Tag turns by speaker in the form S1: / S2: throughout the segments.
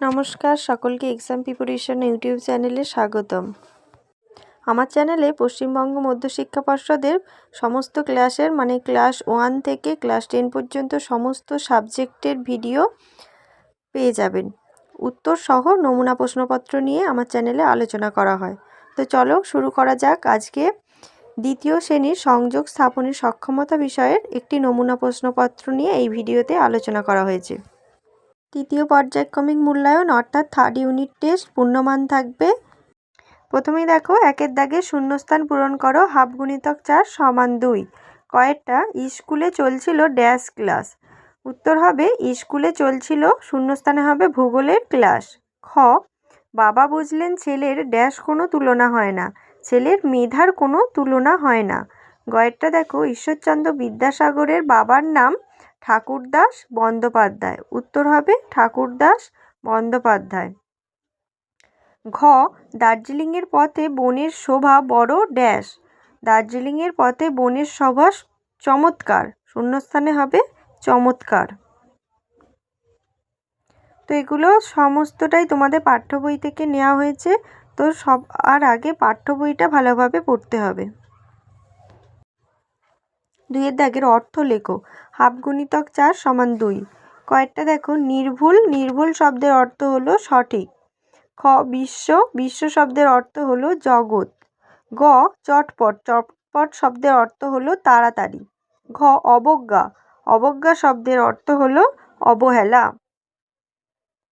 S1: নমস্কার, সকলকে exam preparation YouTube চ্যানেলে স্বাগতম। আমার চ্যানেলে পশ্চিমবঙ্গ মধ্যশিক্ষা পর্ষদের সমস্ত ক্লাসের মানে ক্লাস ওয়ান থেকে ক্লাস টেন পর্যন্ত সমস্ত সাবজেক্টের ভিডিও পেয়ে যাবেন। উত্তর সহ নমুনা প্রশ্নপত্র নিয়ে আমার চ্যানেলে আলোচনা করা হয়। তো চলো শুরু করা যাক আজকে। দ্বিতীয় শ্রেণির সংযোগ স্থাপনের সক্ষমতা বিষয়ের একটি নমুনা প্রশ্নপত্র নিয়ে এই ভিডিওতে আলোচনা করা হয়েছে। তৃতীয় পর্যায়ক্রমিক মূল্যায়ন, অর্থাৎ থার্ড ইউনিট টেস্ট পূর্ণমান থাকবে। প্রথমেই দেখো, একের দাগে শূন্যস্থান পূরণ করো হাফ গুণিতক চার সমান দুই। কয়েকটা স্কুলে চলছিল ড্যাশ ক্লাস উত্তর হবে স্কুলে চলছিল, শূন্যস্থানে হবে ভূগোলের ক্লাস খ, বাবা বুঝলেন ছেলের ড্যাশ কোনো তুলনা হয় না। ছেলের মেধার কোনো তুলনা হয় না। গয়েরটা দেখো, ঈশ্বরচন্দ্র বিদ্যাসাগরের বাবার নাম ঠাকুরদাস বন্দ্যোপাধ্যায়। উত্তর হবে ঠাকুরদাস বন্দ্যোপাধ্যায়। ঘ, দার্জিলিংয়ের পথে বনের শোভা বড় ড্যাশ। দার্জিলিংয়ের পথে বনের শোভা চমৎকার। শূন্যস্থানে হবে চমৎকার। তো এগুলো সমস্তটাই তোমাদের পাঠ্য বই থেকে নেওয়া হয়েছে। তো সব আর আগে পাঠ্য বইটা ভালোভাবে পড়তে হবে। দুইয়ের দাগের অর্থ লেখো। হাফ গুণিতক চার সমান দুই। কয়েকটা দেখো, নির্ভুল নির্ভুল শব্দের অর্থ হলো সঠিক। খ, বিশ্ব বিশ্ব শব্দের অর্থ হলো জগৎ। গ, চটপট চটপট শব্দের অর্থ হলো তাড়াতাড়ি। ঘ, অবজ্ঞা। অবজ্ঞা শব্দের অর্থ হলো অবহেলা।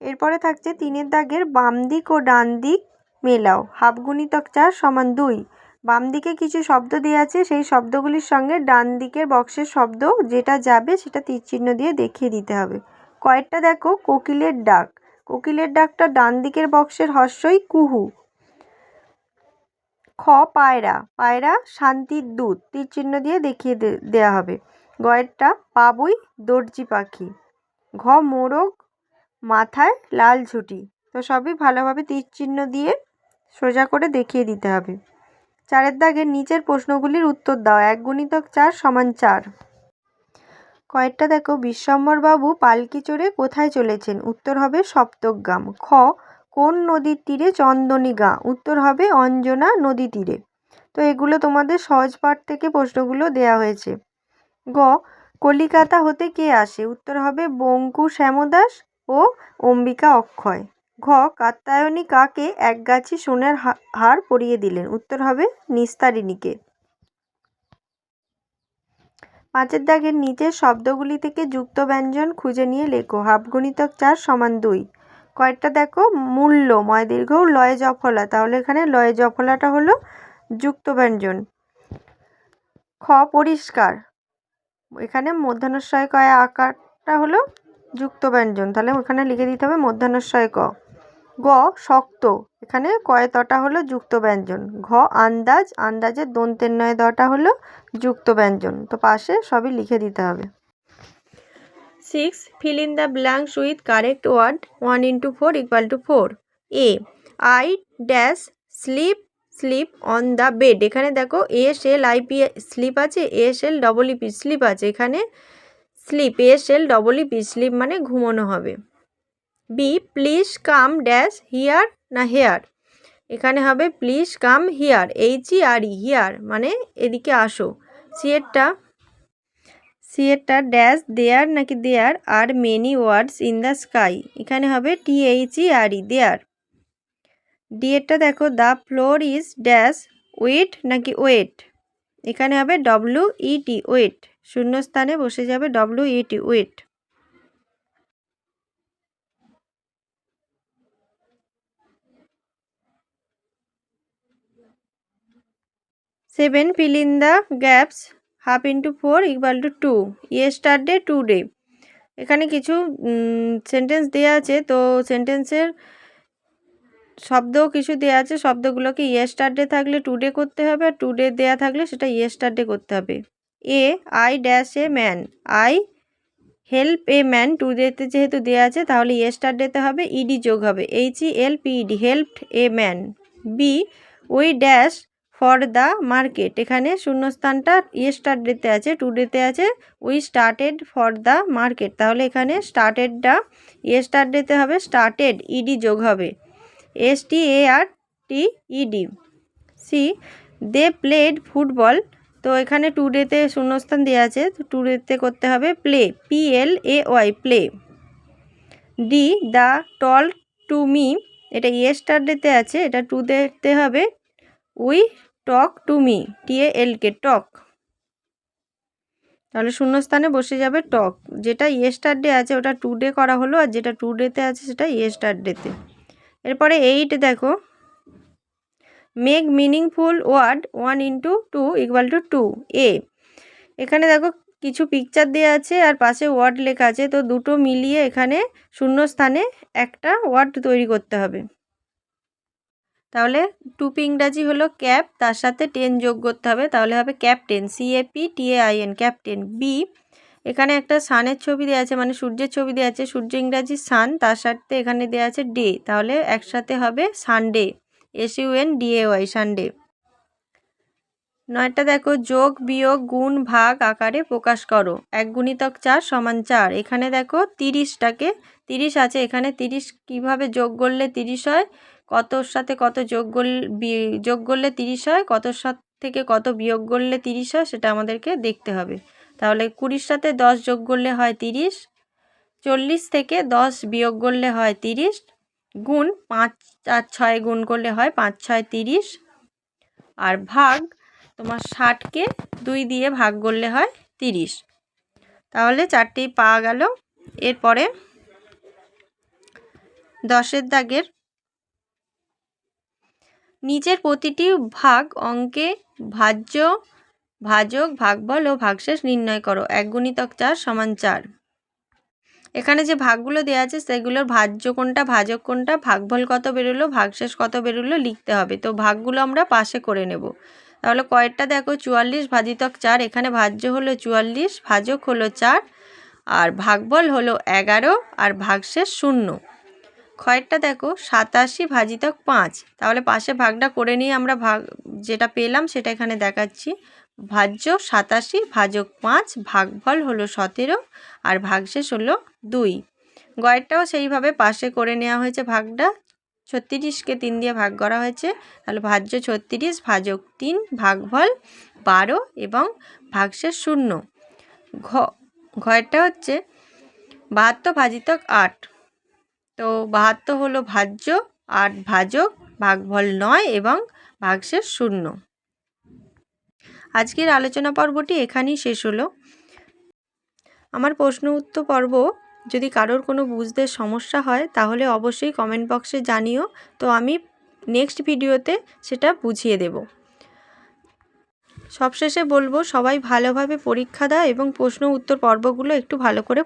S1: এরপরে থাকছে তিনের দাগের বাম দিক ও ডান দিক মেলাও। হাফ গুণিতক চার সমান দুই। বাম দিকে কিছু শব্দ দেওয়া আছে, সেই শব্দগুলির সঙ্গে ডান দিকের বক্সের শব্দ যেটা যাবে সেটা তীরচিহ্ন দিয়ে দেখিয়ে দিতে হবে। কয়েকটা দেখো, কোকিলের ডাক। কোকিলের ডাকটা ডান দিকের বক্সের হর্ষই কুহু। খ, পায়রা। পায়রা শান্তির দূত। তীরচিহ্ন দিয়ে দেখিয়ে দেওয়া হবে। গয়েরটা পাবুই দর্জি পাখি। ঘ, মোরগ। মাথায় লাল ঝুঁটি। তো সবই ভালোভাবে তীরচিহ্ন দিয়ে সোজা করে দেখিয়ে দিতে হবে। চারের দাগের নিচের প্রশ্নগুলির উত্তর দাও। এক গুণিতক চার সমান চার। কয়েকটা দেখো, বিশ্বম্বরবাবু পালকি চড়ে কোথায় চলেছেন? উত্তর হবে সপ্তগ্রাম খ, কোন নদীর তীরে চন্দনী গা? উত্তর হবে অঞ্জনা নদী তীরে। তো এগুলো তোমাদের সহজ পাঠ থেকে প্রশ্নগুলো দেয়া হয়েছে। গ, কলিকাতা হতে কে আসে? উত্তর হবে বঙ্কু শ্যামদাস ও অম্বিকা অক্ষয়। ঘ কাত্তায়নী কাকে একগাছি সোনার হার পরিয়ে দিলেন। উত্তর হবে নিস্তারিণীকে। পাঁচের দাগের নিচের শব্দগুলি থেকে যুক্ত ব্যঞ্জন খুঁজে নিয়ে লেখো। হাফ গুণিতক চার সমান দুই। কয়েকটা দেখো মূল্য ময় দীর্ঘ লয় জফলা। তাহলে এখানে লয় জফলাটা হলো যুক্ত ব্যঞ্জন। খ, পরিষ্কার। এখানে মধ্যাহ্নশয় কয় আকারটা হলো যুক্ত ব্যঞ্জন। তাহলে ওখানে লিখে দিতে হবে মধ্যাহ্নশয় ক গ শক্ত। এখানে কয় তটা হলো? যুক্ত ব্যঞ্জন। ঘ আন্দাজ আন্দাজের দন্তের নয় দটা হলো যুক্ত ব্যঞ্জন। তো পাশে সবই লিখে দিতে হবে। Six, fill in the blanks with correct word, one into four equal to four. A, I dash sleep sleep on the bed. এখানে দেখো S L I P sleep আছে S L double E P sleep আছে। এখানে sleep S L double E P sleep মানে ঘুমোনো হবে। B, please come dash here না hair? এখানে হবে please come here, H E R E, here মানে এদিকে আসো। সিয়েরটা সিয়েরটা ড্যাশ দেয়ার নাকি there are many words in the sky? এখানে হবে T H E R E, there. ডিএরটা দেখো, the floor is dash weight নাকি ওয়েট? এখানে হবে ডব্লিউ ইটি ওয়েট। শূন্যস্থানে বসে যাবে W E T wet. Seven fill in the gaps, half into four equal to two, yesterday today. এখানে কিছু সেন্টেন্স দেওয়া আছে, তো সেন্টেন্সের শব্দ কিছু দেওয়া আছে, শব্দগুলোকে ইয়েস্টারডে থাকলে টুডে করতে হবে, আর টুডে দেওয়া থাকলে সেটা ইয়েস্টার ডে করতে হবে। A, I dash a man, I help a man two ডেতে যেহেতু দেওয়া আছে, তাহলে ইয়েস্টারডেতে হবে ইডি যোগ হবে, H E L P ED help a man. B we dash for the market এখানে শূন্যস্থানটা ইয়েস্টারডেতে আছে টুডেতে আছে we started for the market তাহলে এখানে স্টার্টেডটা ইয়েস্টারডেতে হবে স্টার্টেড ইডি যোগ হবে। S T A R T ED C they played football তো এখানে টু টুডেতে শূন্যস্থান দেওয়া আছে, তো টুডেতে করতে হবে play P L A Y play D the talk to me এটা ইয়েস্টারডেতে আছে, এটা টুডেতে হবে। We talk to me T A L K talk. তাহলে শূন্যস্থানে বসে যাবে টক। যেটা ইয়েস্টারডে আছে, ওটা টুডে করা হলো, আর যেটা টুডেতে আছে, সেটা ইয়েস্টারডেতে। এরপরে এইট, দেখো। Make meaningful word one into two equal to two, A. এখানে দেখো কিছু পিকচার দেওয়া আছে, আর পাশে ওয়ার্ড লেখা আছে, তো দুটো মিলিয়ে এখানে শূন্য স্থানে একটা ওয়ার্ড তৈরি করতে হবে। তাহলে টুপি ইংরাজি হলো ক্যাপ, তার সাথে টেন যোগ করতে হবে, তাহলে হবে captain C A P T A I N captain B এখানে একটা সানের ছবি দেওয়া আছে মানে সূর্যের ছবি দেওয়া আছে, সূর্য ইংরাজি সান, তার সাথে এখানে দেওয়া আছে ডে, তাহলে একসাথে হবে Sunday S U N D A Y Sunday. নয়টা দেখো, যোগ, বিয়োগ, গুণ, ভাগ, আকারে প্রকাশ করো, এক গুণিতক চার সমান চার, এখানে দেখো তিরিশটাকে, তিরিশ আছে, এখানে তিরিশ কীভাবে যোগ করলে তিরিশ হয়? কতর সাথে কত যোগ করলে যোগ করলে তিরিশ হয় কতর সাথ থেকে কত বিয়োগ করলে তিরিশ হয়, সেটা আমাদেরকে দেখতে হবে। তাহলে কুড়ির সাথে দশ যোগ করলে হয় তিরিশ, চল্লিশ থেকে দশ বিয়োগ করলে হয় তিরিশ, গুণ পাঁচ আর ছয় গুণ করলে হয় পাঁচ, ছয়, তিরিশ। আর ভাগ তোমার ষাটকে দুই দিয়ে ভাগ করলে হয় তিরিশ। তাহলে চারটেই পাওয়া গেল। এরপরে দশের দাগের নিচের প্রতিটি ভাগ অঙ্কে ভাজ্য, ভাজক, ভাগবল ও ভাগশেষ নির্ণয় করো। এক গুণিতক চার সমান চার। এখানে যে ভাগগুলো দেওয়া আছে, সেগুলোর ভাজ্য কোনটা, ভাজক কোনটা ভাগফল কত বেরোলো, ভাগশেষ কত বেরোলো লিখতে হবে। তো ভাগগুলো আমরা পাশে করে নেব। তাহলে কয়েকটা দেখো, চুয়াল্লিশ ভাজিতক চার, এখানে ভাজ্য হলো চুয়াল্লিশ, ভাজক হলো চার, আর ভাগবল হলো এগারো, আর ভাগশেষ শূন্য। ক্ষয়েরটা দেখো, সাতাশি ভাজিতক পাঁচ। তাহলে পাশে ভাগটা করে নিয়ে আমরা ভাগ, যেটা পেলাম সেটা এখানে দেখাচ্ছি। ভাজ্য সাতাশি ভাজক পাঁচ, ভাগফল হলো সতেরো আর ভাগশেষ হলো দুই। গয়েরটাও সেইভাবে পাশে করে নেওয়া হয়েছে ভাগটা। ছত্রিশকে তিন দিয়ে ভাগ করা হয়েছে। তাহলে ভাজ্য ছত্রিশ, ভাজক তিন, ভাগফল বারো এবং ভাগশেষ শূন্য। ঘ, ঘয়েরটা হচ্ছে বাহাত্তর ভাজিতক আট। তো বাহাত্তর হলো ভাজ্য, আট ভাজক, ভাগফল নয় এবং ভাগশেষ শূন্য। আজকের আলোচনা পর্বটি এখানেই শেষ হলো। আমার প্রশ্ন উত্তর পর্ব, যদি কারোর কোনো বুঝতে সমস্যা হয়, তাহলে অবশ্যই কমেন্ট বক্সে জানিও। তো আমি নেক্সট ভিডিওতে সেটা বুঝিয়ে দেব। সবশেষে বলব, সবাই ভালোভাবে পরীক্ষা দেয় এবং প্রশ্ন উত্তর পর্বগুলো একটু ভালো করে